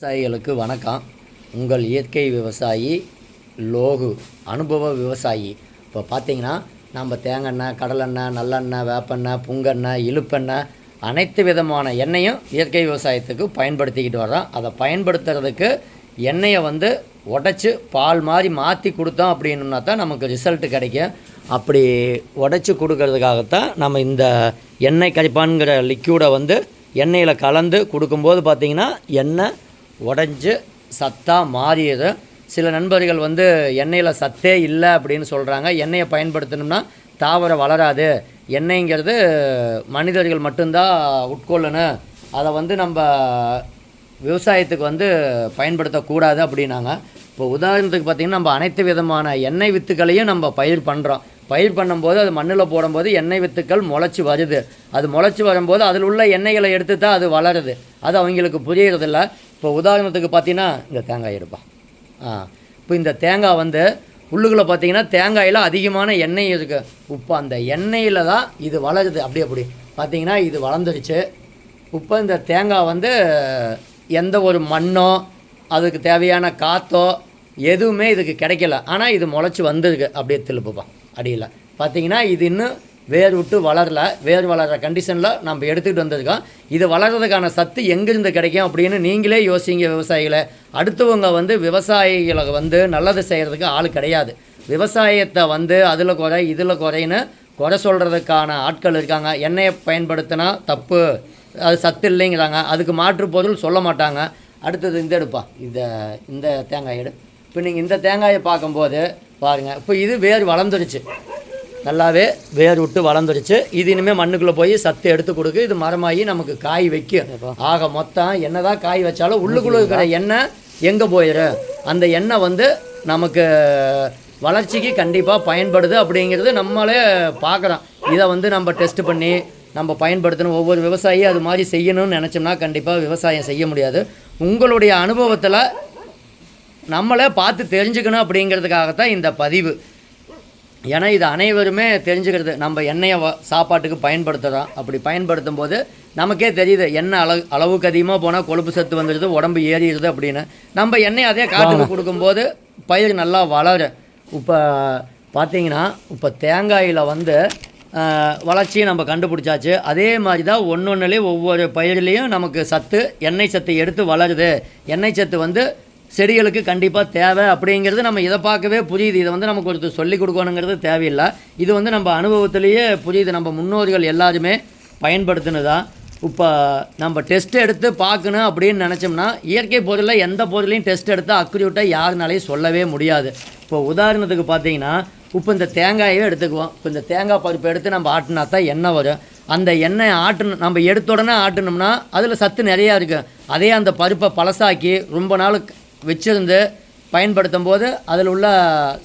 விவசாயிகளுக்கு வணக்கம். உங்கள் இயற்கை விவசாயி லோகு அனுபவ விவசாயி. இப்போ பார்த்தீங்கன்னா நம்ம தேங்காய் கடலெண்ணெய் நல்லெண்ணெய் வேப்பெண்ணெய் புங்கெண்ணெய் இழுப்பெண்ணெய் அனைத்து விதமான எண்ணெயும் இயற்கை விவசாயத்துக்கு பயன்படுத்திக்கிட்டு வரோம் அதை பயன்படுத்துறதுக்கு எண்ணெயை வந்து உடச்சி பால் மாதிரி மாற்றி கொடுத்தோம் அப்படின்னா தான் நமக்கு ரிசல்ட்டு கிடைக்கும். அப்படி உடச்சி கொடுக்கறதுக்காகத்தான் நம்ம இந்த எண்ணெய் கரிப்பான்கிற லிக்யூடை வந்து எண்ணெயில் கலந்து கொடுக்கும்போது பார்த்தீங்கன்னா எண்ணெய் உடஞ்சி சத்தாக மாறியது. சில நண்பர்கள் வந்து எண்ணெயில் சத்தே இல்லை அப்படின்னு சொல்கிறாங்க எண்ணெயை பயன்படுத்தணும்னா தாவரம் வளராது. எண்ணெய்ங்கிறது மனிதர்கள் மட்டும்தான் உட்கொள்ளணும். அதை வந்து நம்ம விவசாயத்துக்கு வந்து பயன்படுத்தக்கூடாது அப்படின்னாங்க. இப்போ உதாரணத்துக்கு பார்த்திங்கன்னா நம்ம அனைத்து விதமான எண்ணெய் வித்துக்களையும் நம்ம பயிர் பண்ணுறோம் பயிர் பண்ணும்போது அது மண்ணில் போடும்போது எண்ணெய் வித்துக்கள் முளைச்சி வருது. அது முளைச்சி வரும்போது அதில் உள்ள எண்ணெய்களை எடுத்து தான் அது வளருது. அது அவங்களுக்கு புரியறதில்ல. இப்போ உதாரணத்துக்கு பார்த்தீங்கன்னா இந்த தேங்காய் எடுப்பா. ஆ இப்போ இந்த தேங்காய் வந்து உள்ளுக்குள்ளே பார்த்தீங்கன்னா தேங்காயில் அதிகமான எண்ணெய் இருக்குது இப்போ அந்த எண்ணெயில் தான் இது வளருது. அப்படி அப்படி. பார்த்தீங்கன்னா இது வளர்ந்துருச்சு. இப்போ இந்த தேங்காய் வந்து எந்த ஒரு மண்ணோ அதுக்கு தேவையான காற்றோ எதுவுமே இதுக்கு கிடைக்கல. ஆனால் இது முளைச்சி வந்திருக்கு. அப்படியே திருப்புப்பா அடியில். பார்த்தீங்கன்னா இது இன்னும் வேர் விட்டு வளரல. வேர் வளர்கிற கண்டிஷனில் நம்ம எடுத்துக்கிட்டு வந்திருக்கோம் இது வளர்கிறதுக்கான சத்து எங்கேருந்து கிடைக்கும் அப்படின்னு நீங்களே யோசிங்க விவசாயிகளை. அடுத்தவங்க வந்து விவசாயிகளை வந்து நல்லது செய்கிறதுக்கு ஆள் கிடையாது. விவசாயத்தை வந்து அதில் குறை இதில் குறைன்னு குறை சொல்கிறதுக்கான ஆட்கள் இருக்காங்க. எண்ணெயை பயன்படுத்தினா தப்பு. அது சத்து இல்லைங்கிறாங்க. அதுக்கு மாற்று பொருள் சொல்ல மாட்டாங்க. அடுத்தது இந்த எடுப்பா. இந்த இந்த தேங்காய் எடு. இப்போ நீங்கள் இந்த தேங்காயை பார்க்கும்போது பாருங்கள் இப்போ இது வேர் வளர்ந்துருச்சு நல்லாவே வேர் விட்டு வளர்ந்துருச்சு இது இனிமேல் மண்ணுக்குள்ளே போய் சத்து எடுத்து கொடுக்கு. இது மரமாகி நமக்கு காய் வைக்கும் ஆக மொத்தம் என்னதான் காய் வச்சாலும் உள்ளுக்குள்ளே இருக்கிற எண்ணெய் எங்கே போயிடும் அந்த எண்ணெய் வந்து நமக்கு வளர்ச்சிக்கு கண்டிப்பாக பயன்படுது அப்படிங்கிறது நம்மளே பார்க்குறோம் இதை வந்து நம்ம டெஸ்ட் பண்ணி நம்ம பயன்படுத்தணும். ஒவ்வொரு விவசாயியும் அது மாதிரி செய்யணும்னு நினச்சோம்னா கண்டிப்பாக விவசாயம் செய்ய முடியாது. உங்களுடைய அனுபவத்தில் நம்மளே பார்த்து தெரிஞ்சுக்கணும் அப்படிங்கிறதுக்காகத்தான் இந்த பதிவு. ஏன்னா இது அனைவருமே தெரிஞ்சுக்கிறது. நம்ம எண்ணெயை வ- சாப்பாட்டுக்கு பயன்படுத்துகிறோம் அப்படி பயன்படுத்தும் போது நமக்கே தெரியுது எண்ணெய் அளவு அளவுக்கு அதிகமாக போனால் கொழுப்பு சத்து வந்துடுது உடம்பு ஏறிடுது அப்படின்னு. நம்ம எண்ணெய் அதே காட்டுக்கு கொடுக்கும்போது பயிர் நல்லா வளரும் இப்போ பார்த்தீங்கன்னா இப்போ தேங்காயில் வந்து வளர்ச்சியை நம்ம கண்டுபிடிச்சாச்சு. அதே மாதிரி தான் ஒன்று ஒன்றுலேயும் ஒவ்வொரு பயிர்லேயும் நமக்கு சத்து எண்ணெய் சத்து எடுத்து வளருது. எண்ணெய் சத்து வந்து செடிகளுக்கு கண்டிப்பாக தேவை அப்படிங்கிறது நம்ம இதை பார்க்கவே புரியுது. இதை வந்து நமக்கு ஒருத்தர் சொல்லிக் கொடுக்கணுங்கிறது தேவையில்லை. இது வந்து நம்ம அனுபவத்திலேயே புரியுது. நம்ம முன்னோர்கள் எல்லாருமே பயன்படுத்தினதான் இப்போ நம்ம டெஸ்ட் எடுத்து பார்க்கணும் அப்படின்னு நினச்சோம்னா இயற்கை பொருளில் எந்த பொருளையும் டெஸ்ட் எடுத்து அக்யூரேட்டாக யாருனாலையும் சொல்லவே முடியாது. இப்போ உதாரணத்துக்கு பார்த்தீங்கன்னா இப்போ இந்த தேங்காயவே எடுத்துக்குவோம். இப்போ இந்த தேங்காய் பருப்பு எடுத்து நம்ம ஆட்டினா தான் எண்ணெய் வரும். அந்த எண்ணெய் ஆட்டணும் நம்ம எடுத்த உடனே ஆட்டணும்னா அதில் சத்து நிறையா இருக்கும் அதே அந்த பருப்பை பழசாக்கி ரொம்ப நாள் வச்சிருந்து பயன்படுத்தும் போது அதில் உள்ள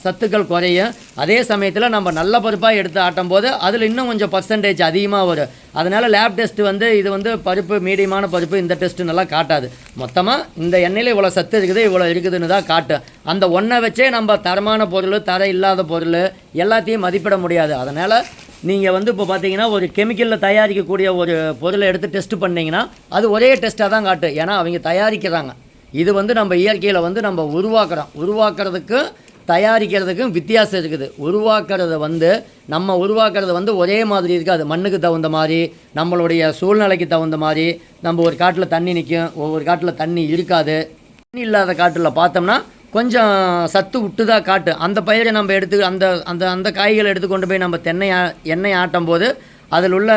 சத்துக்கள் குறையும். அதே சமயத்தில் நம்ம நல்ல பருப்பாக எடுத்து ஆட்டும் போது அதில் இன்னும் கொஞ்சம் பர்சன்டேஜ் அதிகமாக வரும். அதனால் லேப் டெஸ்ட் வந்து இது வந்து பருப்பு மீடியமான பருப்பு இந்த டெஸ்ட்டு நல்லா காட்டாது. மொத்தமாக இந்த எண்ணெயில் இவ்வளோ சத்து இருக்குது இவ்வளோ இருக்குதுன்னு தான் காட்டும். அந்த ஒன்றை வச்சே நம்ம தரமான பொருள் தர இல்லாத பொருள் எல்லாத்தையும் மதிப்பிட முடியாது. அதனால் நீங்கள் வந்து இப்போ பார்த்தீங்கன்னா ஒரு கெமிக்கலில் தயாரிக்கக்கூடிய ஒரு பொருளை எடுத்து டெஸ்ட் பண்ணிங்கன்னா அது ஒரே டெஸ்ட்டாக தான் காட்டும். ஏன்னா அவங்க தயாரிக்கிறாங்க. இது வந்து நம்ம இயற்கையில் வந்து நம்ம உருவாக்குறோம். உருவாக்குறதுக்கும் தயாரிக்கிறதுக்கும் வித்தியாசம் இருக்குது. உருவாக்குறது வந்து நம்ம உருவாக்குறது வந்து ஒரே மாதிரி இருக்காது. மண்ணுக்கு தகுந்த மாதிரி நம்மளுடைய சூழ்நிலைக்கு தகுந்த மாதிரி நம்ம ஒரு காட்டில் தண்ணி நிற்கும் ஒவ்வொரு காட்டில் தண்ணி இருக்காது. தண்ணி இல்லாத காட்டில் பார்த்தோம்னா கொஞ்சம் சத்து விட்டு தான் காட்டு. அந்த பயிரை நம்ம எடுத்து அந்த அந்த அந்த காய்களை எடுத்து கொண்டு போய் நம்ம தென்னை ஆ- எண்ணெய் ஆட்டும் போது அதில் உள்ள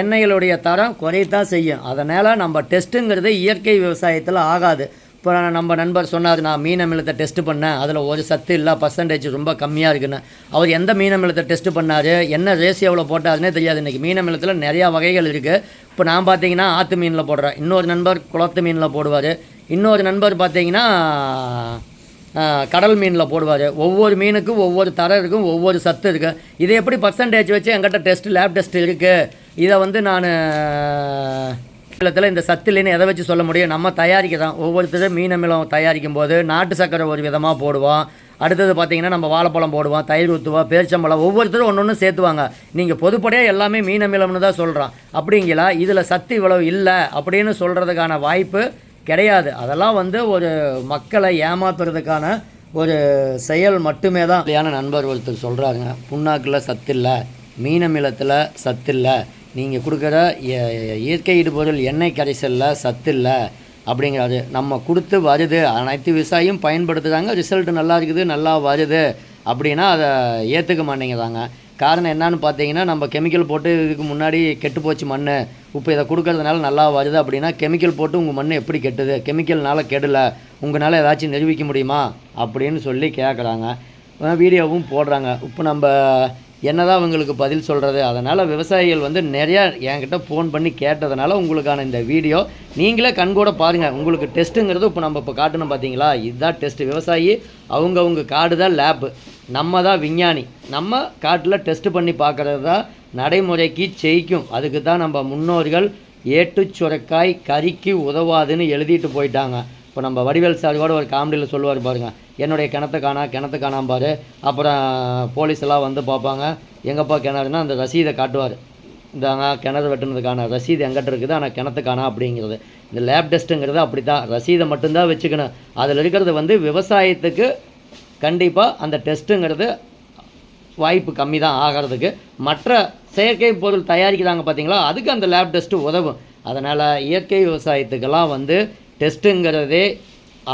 எண்ணெய்களுடைய தரம் குறையத்தான் செய்யும். அதனால் நம்ம டெஸ்ட்டுங்கிறது இயற்கை விவசாயத்தில் ஆகாது. இப்போ நம்ம நண்பர் சொன்னார் நான் மீன் அமிலத்தை டெஸ்ட் பண்ணேன். அதில் ஒரு சத்து இல்லை பர்சன்டேஜ் ரொம்ப கம்மியாக இருக்குன்னு. அவர் எந்த மீன் அமிலத்தை டெஸ்ட் பண்ணார் என்ன ரேஷியோவில் போட்டாருன்னே தெரியாது. இன்றைக்கி மீன் அமிலத்தில் நிறையா வகைகள் இருக்குது இப்போ நான் பார்த்தீங்கன்னா ஆற்று மீனில் போடுறேன். இன்னொரு நண்பர் குளத்து மீனில் போடுவார். இன்னொரு நண்பர் பார்த்தீங்கன்னா கடல் மீனில் போடுவார் ஒவ்வொரு மீனுக்கும் ஒவ்வொரு தரம் இருக்கும் ஒவ்வொரு சத்து இருக்குது இதை எப்படி பர்சன்டேஜ் வச்சு எங்கிட்ட டெஸ்ட் லேப் டெஸ்ட் இருக்குது இதை வந்து நான் இல்லத்தில் இந்த சத்து இல்லைன்னு எதை வச்சு சொல்ல முடியும்? நம்ம தயாரிக்கிறோம் ஒவ்வொருத்தரும் மீன் அமிலம் தயாரிக்கும் போது நாட்டு சர்க்கரை ஒரு விதமாக போடுவோம். அடுத்தது பார்த்தீங்கன்னா நம்ம வாழைப்பழம் போடுவோம் தயிர் ஊற்றுவோம் பேரிச்சம்பழம் ஒவ்வொருத்தரும் ஒன்று ஒன்று சேர்த்துவாங்க. நீங்கள் பொதுப்படையாக எல்லாமே மீன் அமிலம்னு தான் சொல்கிறோம் அப்படிங்களா? இதில் சத்து இவ்வளவு இல்லை அப்படின்னு சொல்கிறதுக்கான வாய்ப்பு கிடையாது. அதெல்லாம் வந்து ஒரு மக்களை ஏமாத்துறதுக்கான ஒரு செயல் மட்டுமே தான் இல்லையான நண்பர் ஒருத்தர் சொல்கிறாங்க புண்ணாக்கில் சத்து இல்லை மீனமிலத்தில் சத்து இல்லை நீங்கள் கொடுக்குற இயற்கை இடுபொருள் எண்ணெய் கரைசலில் சத்து இல்லை அப்படிங்கிறாரு. நம்ம கொடுத்து வருது அனைத்து விவசாயியும் பயன்படுத்துகிறாங்க ரிசல்ட் நல்லா இருக்குது நல்லா வருது அப்படின்னா அதை ஏற்றுக்க மாட்டேங்கிறாங்க. காரணம் என்னன்னு பார்த்தீங்கன்னா நம்ம கெமிக்கல் போட்டு இதுக்கு முன்னாடி கெட்டு போச்சு மண் இப்போ இதை கொடுக்கறதுனால நல்லா வருது அப்படின்னா கெமிக்கல் போட்டு உங்கள் மண் எப்படி கெட்டுது? கெமிக்கல்னால கெடலை. உங்களால் ஏதாச்சும் நிரூபிக்க முடியுமா? அப்படின்னு சொல்லி கேட்குறாங்க வீடியோவும் போடுறாங்க. இப்போ நம்ம என்னதான் அவங்களுக்கு பதில் சொல்கிறது அதனால் விவசாயிகள் வந்து நிறையா என்கிட்ட ஃபோன் பண்ணி கேட்டதுனால உங்களுக்கான இந்த வீடியோ நீங்களே கண்கூட பாருங்கள் உங்களுக்கு டெஸ்ட்டுங்கிறது இப்போ நம்ம இப்போ காட்டணும் பார்த்தீங்களா இதுதான் டெஸ்ட் விவசாயி அவங்கவுங்க காடு தான் லேப்பு நம்ம தான் விஞ்ஞானி. நம்ம காட்டில் டெஸ்ட்டு பண்ணி பார்க்குறது தான் நடைமுறைக்கு ஜெயிக்கும் அதுக்கு தான் நம்ம முன்னோர்கள் ஏட்டு சுரக்காய் கறிக்கு உதவாதுன்னு எழுதிட்டு போயிட்டாங்க. இப்போ நம்ம வடிவேல் சார் கூட ஒரு காமெடியில் சொல்லுவார் பாருங்கள் என்னுடைய கிணத்தை காணா கிணத்து காணாம்பார் அப்புறம் போலீஸ் எல்லாம் வந்து பார்ப்பாங்க. எங்கப்பா கிணறுனா அந்த ரசீதை காட்டுவார். இந்தாங்க கிணறு வெட்டுனதுக்கான ரசீது எங்கிட்ட இருக்குது ஆனால் கிணத்து காணா அப்படிங்கிறது. இந்த லேப் டெஸ்ட்டுங்கிறது அப்படி தான் ரசீதை மட்டும்தான் வச்சுக்கணும். அதில் இருக்கிறது வந்து விவசாயத்துக்கு கண்டிப்பாக அந்த டெஸ்ட்டுங்கிறது வாய்ப்பு கம்மி தான் ஆகிறதுக்கு. மற்ற செயற்கை பொருள் தயாரிக்கிறாங்க பார்த்தீங்களா அதுக்கு அந்த லேப் டெஸ்ட்டு உதவும். அதனால் இயற்கை விவசாயத்துக்கெல்லாம் வந்து டெஸ்ட்டுங்கிறதே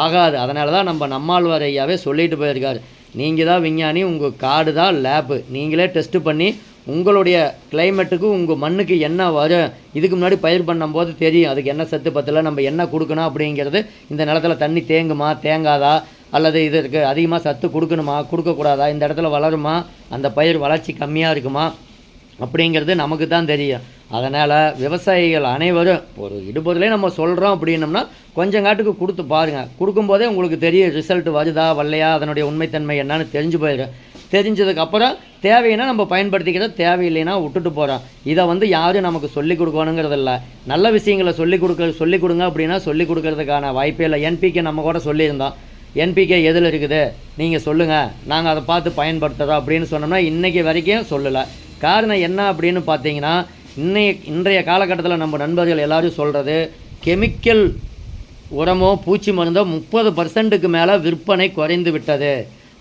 ஆகாது. அதனால தான் நம்ம நம்மாழ்வார் ஐயாவே சொல்லிட்டு போயிருக்காரு. நீங்கள் தான் விஞ்ஞானி உங்கள் காடு தான் லேப்பு நீங்களே டெஸ்ட்டு பண்ணி உங்களுடைய கிளைமேட்டுக்கு உங்கள் மண்ணுக்கு என்ன வரும்? இதுக்கு முன்னாடி பயிர் பண்ணும்போது தெரியும். அதுக்கு என்ன சத்து பத்தில் நம்ம என்ன கொடுக்கணும் அப்படிங்கிறது. இந்த நிலத்துல தண்ணி தேங்குமா தேங்காதா? அல்லது இதற்கு அதிகமாக சத்து கொடுக்கணுமா கொடுக்கக்கூடாதா? இந்த இடத்துல வளருமா? அந்த பயிர் வளர்ச்சி கம்மியாக இருக்குமா? அப்படிங்கிறது நமக்கு தான் தெரியும். அதனால் விவசாயிகள் அனைவரும் ஒரு இடுபொருளே நம்ம சொல்கிறோம் அப்படின்னம்னா கொஞ்சம் காட்டுக்கு கொடுத்து பாருங்கள் கொடுக்கும்போதே உங்களுக்கு தெரியும் ரிசல்ட் வருதா வரலையா அதனுடைய உண்மைத்தன்மை என்னன்னு தெரிஞ்சு போயிடும். தெரிஞ்சதுக்கப்புறம் தேவைன்னா நம்ம பயன்படுத்திக்கிறோம் தேவையில்லைன்னா விட்டுட்டு போகிறோம் இதை வந்து யாரும் நமக்கு சொல்லிக் கொடுக்கணுங்கிறதில்ல நல்ல விஷயங்களை சொல்லிக் கொடுக்க சொல்லிக் கொடுங்க அப்படின்னா சொல்லிக் கொடுக்கறதுக்கான வாய்ப்பே இல்லை. என்பிகே நம்ம கூட சொல்லியிருந்தோம். என்பிகே எதில் இருக்குது? நீங்கள் சொல்லுங்கள் நாங்கள் அதை பார்த்து பயன்படுத்துகிறோம் அப்படின்னு சொன்னோம்னா இன்றைக்கி வரைக்கும் சொல்லலை. காரணம் என்ன அப்படின்னு பார்த்தீங்கன்னா இன்னைய இன்றைய காலகட்டத்தில் நம்ம நண்பர்கள் எல்லோரும் சொல்கிறது கெமிக்கல் உரமோ பூச்சி மருந்தோ முப்பது பர்சன்ட்டுக்கு மேலே விற்பனை குறைந்து விட்டது.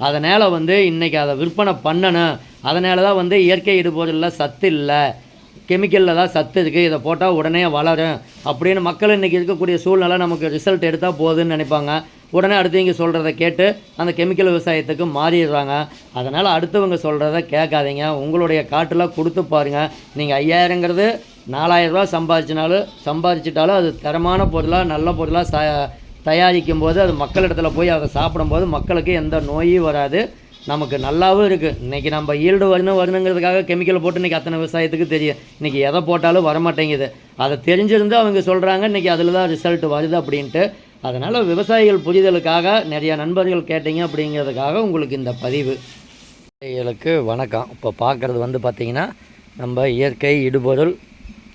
அதனால் வந்து இன்றைக்கி அதை விற்பனை பண்ணணும். அதனால தான் வந்து இயற்கை இடுபொருளில் சத்து இல்லை. கெமிக்கலில் தான் சத்து இருக்குது இதை போட்டால் உடனே வளரும். அப்படின்னு மக்கள் இன்றைக்கி இருக்கக்கூடிய சூழ்நிலை நமக்கு ரிசல்ட் எடுத்தால் போதுன்னு நினைப்பாங்க. உடனே அடுத்தவங்க சொல்கிறத கேட்டு அந்த கெமிக்கல் விவசாயத்துக்கு மாறிடுறாங்க. அதனால் அடுத்தவங்க சொல்கிறத கேட்காதீங்க. உங்களுடைய காட்டில் கொடுத்து பாருங்கள் நீங்கள் ஐயாயிரங்கிறது நாலாயிரரூவா சம்பாதிச்சினாலும் சம்பாதிச்சிட்டாலும் அது தரமான பொருளாக நல்ல பொருளாக ச தயாரிக்கும் போது அது மக்களிடத்தில் போய் அதை சாப்பிடும்போது மக்களுக்கு எந்த நோயும் வராது. நமக்கு நல்லாவும் இருக்குது இன்றைக்கி நம்ம ஈல்டு வரணும் வரணுங்கிறதுக்காக கெமிக்கல் போட்டு இன்றைக்கி அத்தனை விவசாயத்துக்கு தெரியும். இன்றைக்கி எதை போட்டாலும் வரமாட்டேங்குது. அதை தெரிஞ்சிருந்து அவங்க சொல்கிறாங்க இன்றைக்கி அதில் தான் ரிசல்ட் வருது அப்படின்ட்டு. அதனால் விவசாயிகள் புரிதலுக்காக நிறையா நண்பர்கள் கேட்டீங்க அப்படிங்கிறதுக்காக உங்களுக்கு இந்த பதிவு. விவசாயிகளுக்கு வணக்கம். இப்போ பார்க்குறது வந்து பார்த்திங்கன்னா நம்ம இயற்கை இடுபொருள்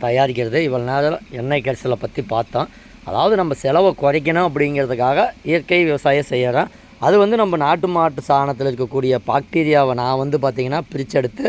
தயாரிக்கிறது. இவ்வளோ நேரம் எண்ணெய் கரிசலை பற்றி பார்த்தோம். அதாவது நம்ம செலவை குறைக்கணும் அப்படிங்கிறதுக்காக இயற்கை விவசாயம் செய்கிறோம் அது வந்து நம்ம நாட்டு மாட்டு சாணத்தில் இருக்கக்கூடிய பாக்டீரியாவை நான் வந்து பார்த்திங்கன்னா பிரித்தெடுத்து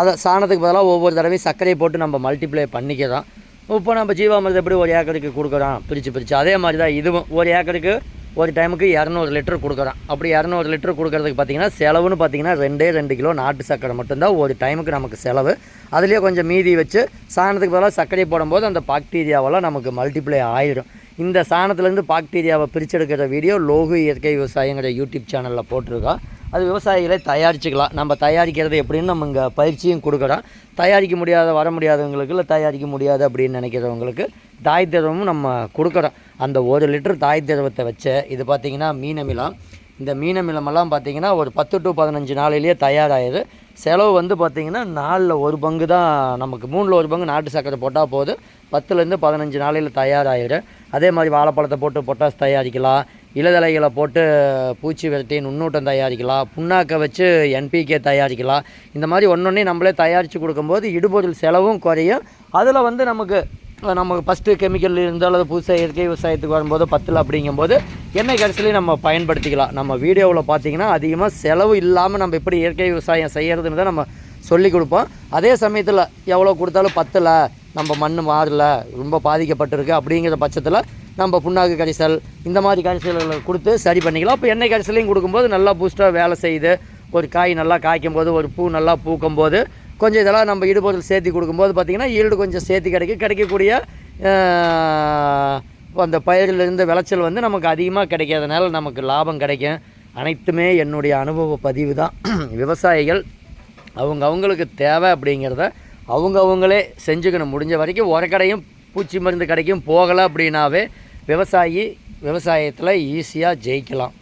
அதை சாணத்துக்கு பதிலாக ஒவ்வொரு தடவையும் சர்க்கரையை போட்டு நம்ம மல்டிப்ளை பண்ணிக்கிறோம். இப்போ நம்ம ஜீவாமிரதம் எப்படி ஒரு ஏக்கருக்கு கொடுக்குறோம் பிரித்து பிரித்து அதே மாதிரி தான் இதுவும். ஒரு ஏக்கருக்கு ஒரு டைமுக்கு இரநூறு லிட்டர் கொடுக்குறோம் அப்படி இரநூறு லிட்டர் கொடுக்குறதுக்கு பார்த்தீங்கன்னா செலவுன்னு பார்த்தீங்கன்னா ரெண்டே ரெண்டு கிலோ நாட்டு சர்க்கரை மட்டும்தான் ஒரு டைமுக்கு நமக்கு செலவு. அதுலேயே கொஞ்சம் மீதி வச்சு சாணத்துக்கு பதிலாக சர்க்கரை போடும்போது அந்த பாக்டீரியாவெல்லாம் நமக்கு மல்டிப்ளை ஆயிடும் இந்த சாணத்துலேருந்து பாக்டீரியாவை பிரிச்செடுக்கிற வீடியோ லோகு இயற்கை விவசாயங்கிற யூடியூப் சேனலில் போட்டிருக்கோம். அது விவசாயிகளே தயாரிச்சுக்கலாம். நம்ம தயாரிக்கிறது எப்படின்னு நம்ம இங்கே பயிற்சியும் கொடுக்குறோம் தயாரிக்க முடியாத வர முடியாதவங்களுக்கு இல்லை தயாரிக்க முடியாது அப்படின்னு நினைக்கிறவங்களுக்கு தாய் திரவமும் நம்ம கொடுக்குறோம் அந்த ஒரு லிட்டர் தாய் திரவத்தை வச்சு இது பார்த்திங்கன்னா மீனமிலம் இந்த மீனமிலமெல்லாம் பார்த்திங்கன்னா ஒரு பத்து டு பதினஞ்சு நாளிலேயே தயாராகிடுது செலவு வந்து பார்த்திங்கன்னா நாலில் ஒரு பங்கு தான் நமக்கு. மூணில் ஒரு பங்கு நாட்டு சர்க்கரை போட்டால் போதும் பத்துலேருந்து பதினஞ்சு நாளையில் தயாராகிடும் அதே மாதிரி வாழைப்பழத்தை போட்டு பொட்டாஸ் தயாரிக்கலாம். இலதலைகளை போட்டு பூச்சி விரட்டி நுண்ணூட்டம் தயாரிக்கலாம் புண்ணாக்கை வச்சு என்பிகே தயாரிக்கலாம். இந்த மாதிரி ஒன்றொன்னே நம்மளே தயாரித்து கொடுக்கும்போது இடுபொருள் செலவும் குறையும். அதில் வந்து நமக்கு நம்ம ஃபஸ்ட்டு கெமிக்கல் இருந்தாலும் அல்லது புதுசாக இயற்கை விவசாயத்துக்கு வரும்போது பத்தில் அப்படிங்கும்போது எண்ணெய் கடைசிலையும் நம்ம பயன்படுத்திக்கலாம். நம்ம வீடியோவில் பார்த்தீங்கன்னா அதிகமாக செலவு இல்லாமல் நம்ம எப்படி இயற்கை விவசாயம் செய்கிறதுன்னு தான் நம்ம சொல்லி கொடுப்போம். அதே சமயத்தில் எவ்வளோ கொடுத்தாலும் பத்தலை நம்ம மண் மாறல ரொம்ப பாதிக்கப்பட்டிருக்கு அப்படிங்கிற பட்சத்தில் நம்ம புண்ணாக்கு கரைசல் இந்த மாதிரி கரைசல்களை கொடுத்து சரி பண்ணிக்கலாம். அப்போ எண்ணெய் கரைசலையும் கொடுக்கும்போது நல்லா பூஸ்ட்டாக வேலை செய்யுது. ஒரு காய் நல்லா காய்க்கும் போது ஒரு பூ நல்லா பூக்கும் போது கொஞ்சம் இதெல்லாம் நம்ம இடுபொருள் சேர்த்து கொடுக்கும்போது பார்த்திங்கன்னா ஈல்டு கொஞ்சம் சேர்த்து கிடைக்கும் கிடைக்கக்கூடிய அந்த பயிரிலிருந்து விளைச்சல் வந்து நமக்கு அதிகமாக கிடைக்காதனால நமக்கு லாபம் கிடைக்கும். அனைத்துமே என்னுடைய அனுபவ பதிவு தான். விவசாயிகள் அவங்க அவங்களுக்கு தேவை அப்படிங்கிறத அவங்க அவங்களே செஞ்சுக்கணும். முடிஞ்ச வரைக்கும் உரக்கடையும் பூச்சி மருந்து கடைக்கும் போகலை அப்படின்னாவே விவசாயி விவசாயத்தில் ஈஸியாக ஜெயிக்கலாம்.